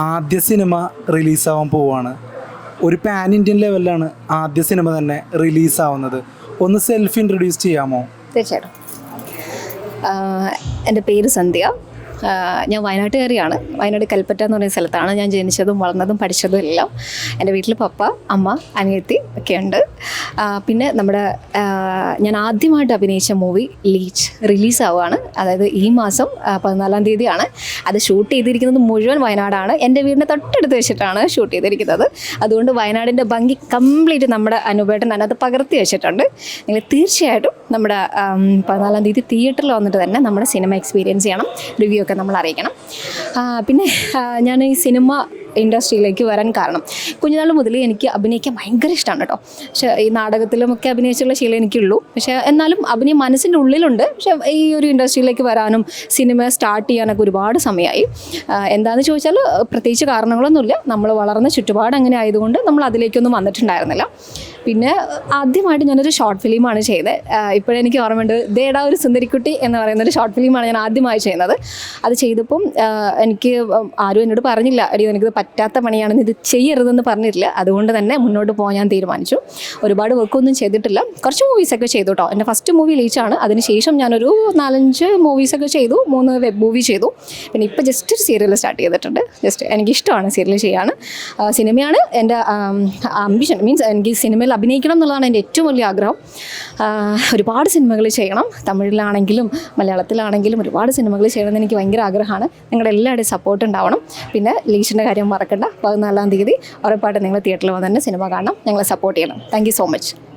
ആദ്യ സിനിമ റിലീസാവാൻ പോവുകയാണ് ഒരു പാൻ ഇന്ത്യൻ ലെവലിലാണ് ആദ്യ സിനിമ തന്നെ റിലീസാവുന്നത്. ഒന്ന് സെൽഫ് ഇൻട്രൊഡ്യൂസ് ചെയ്യാമോ? തീർച്ചയായിട്ടും. എന്റെ പേര് സന്ധ്യ. ഞാൻ വയനാട്ടുകാരിയാണ്. വയനാട് കൽപ്പറ്റ എന്ന് പറയുന്ന സ്ഥലത്താണ് ഞാൻ ജനിച്ചതും വളർന്നതും പഠിച്ചതും എല്ലാം. എന്റെ വീട്ടിൽ പപ്പ അമ്മ അനിയത്തി ഒക്കെ ഉണ്ട്. പിന്നെ നമ്മുടെ ഞാൻ ആദ്യമായിട്ട് അഭിനയിച്ച മൂവി ലീച്ച് റിലീസ് ആവുകയാണ്. അതായത് ഈ മാസം പതിനാലാം തീയതിയാണ്. അത് ഷൂട്ട് ചെയ്തിരിക്കുന്നത് മുഴുവൻ വയനാടാണ്. എന്റെ വീടിന്റെ തൊട്ടടുത്ത് വെച്ചിട്ടാണ് ഷൂട്ട് ചെയ്തിരിക്കുന്നത്. അതുകൊണ്ട് വയനാടിന്റെ ഭംഗി കംപ്ലീറ്റ് നമ്മുടെ അനുപേട്ടൻ അതിനകത്ത് പകർത്തി വെച്ചിട്ടുണ്ട്. നിങ്ങൾ തീർച്ചയായിട്ടും നമ്മുടെ പതിനാലാം തീയതി തിയേറ്ററിൽ വന്നിട്ട് തന്നെ നമ്മുടെ സിനിമ എക്സ്പീരിയൻസ് ചെയ്യണം. റിവ്യൂ ഒക്കെ നമ്മൾ അറിയിക്കണം പിന്നെ ഞാൻ ഈ സിനിമ ഇൻഡസ്ട്രിയിലേക്ക് വരാൻ കാരണം. കുഞ്ഞുനാൾ മുതൽ എനിക്ക് അഭിനയിക്കാൻ ഭയങ്കര ഇഷ്ടമാണ് കേട്ടോ. പക്ഷേ ഈ നാടകത്തിലുമൊക്കെ അഭിനയിച്ചുള്ള ശീലം എനിക്കുള്ളൂ. പക്ഷേ എന്നാലും അഭിനയം മനസ്സിന്റെ ഉള്ളിലുണ്ട്. പക്ഷേ ഈ ഒരു ഇൻഡസ്ട്രിയിലേക്ക് വരാനും സിനിമ സ്റ്റാർട്ട് ചെയ്യാനൊക്കെ ഒരുപാട് സമയമായി. എന്താണെന്ന് ചോദിച്ചാൽ പ്രത്യേകിച്ച് കാരണങ്ങളൊന്നുമില്ല. നമ്മൾ വളർന്ന ചുറ്റുപാട് അങ്ങനെ ആയതുകൊണ്ട് നമ്മൾ അതിലേക്കൊന്നും വന്നിട്ടുണ്ടായിരുന്നില്ല. പിന്നെ ആദ്യമായിട്ട് ഞാനൊരു ഷോർട്ട് ഫിലിമാണ് ചെയ്തത് ഇപ്പോഴെനിക്ക് ഓർമ്മയുണ്ട് ദേടാ ഒരു സുന്ദരിക്കുട്ടി എന്ന് പറയുന്ന ഒരു ഷോർട്ട് ഫിലിമാണ് ഞാൻ ആദ്യമായി ചെയ്യുന്നത്. അത് ചെയ്തപ്പം എനിക്ക് ആരും എന്നോട് പറഞ്ഞില്ല അടി എനിക്കിത് പറ്റാത്ത പണിയാണെന്ന് ഇത് ചെയ്യരുതെന്ന് പറഞ്ഞിട്ടില്ല. അതുകൊണ്ട് തന്നെ മുന്നോട്ട് പോകാൻ ഞാൻ തീരുമാനിച്ചു. ഒരുപാട് വർക്കൊന്നും ചെയ്തിട്ടില്ല. കുറച്ച് മൂവീസൊക്കെ ചെയ്തു കേട്ടോ എന്റെ ഫസ്റ്റ് മൂവി ലീച്ചാണ് അതിനുശേഷം ഞാനൊരു നാലഞ്ച് മൂവീസൊക്കെ ചെയ്തു. മൂന്ന് വെബ് മൂവി ചെയ്തു. പിന്നെ ഇപ്പോൾ ജസ്റ്റ് ഒരു സീരിയൽ സ്റ്റാർട്ട് ചെയ്തിട്ടുണ്ട്. ജസ്റ്റ് എനിക്കിഷ്ടമാണ് സീരിയൽ ചെയ്യാണ് സിനിമയാണ് എന്റെ അംബിഷൻ മീൻസ് എനിക്ക് സിനിമയിൽ അഭിനയിക്കണം എന്നുള്ളതാണ് എന്റെ ഏറ്റവും വലിയ ആഗ്രഹം. ഒരുപാട് സിനിമകൾ ചെയ്യണം. തമിഴിലാണെങ്കിലും മലയാളത്തിലാണെങ്കിലും ഒരുപാട് സിനിമകൾ ചെയ്യണമെന്ന് എനിക്ക് ഭയങ്കര ആഗ്രഹമാണ്. നിങ്ങളുടെ എല്ലാവരുടെയും സപ്പോർട്ട് ഉണ്ടാവണം. പിന്നെ ലീഷിന്റെ കാര്യം മറക്കണ്ട. പതിനാലാം തീയതി ഉറപ്പായിട്ട് നിങ്ങൾ തിയേറ്ററിൽ വന്ന് തന്നെ സിനിമ കാണണം. ഞങ്ങളെ സപ്പോർട്ട് ചെയ്യണം. Thank so much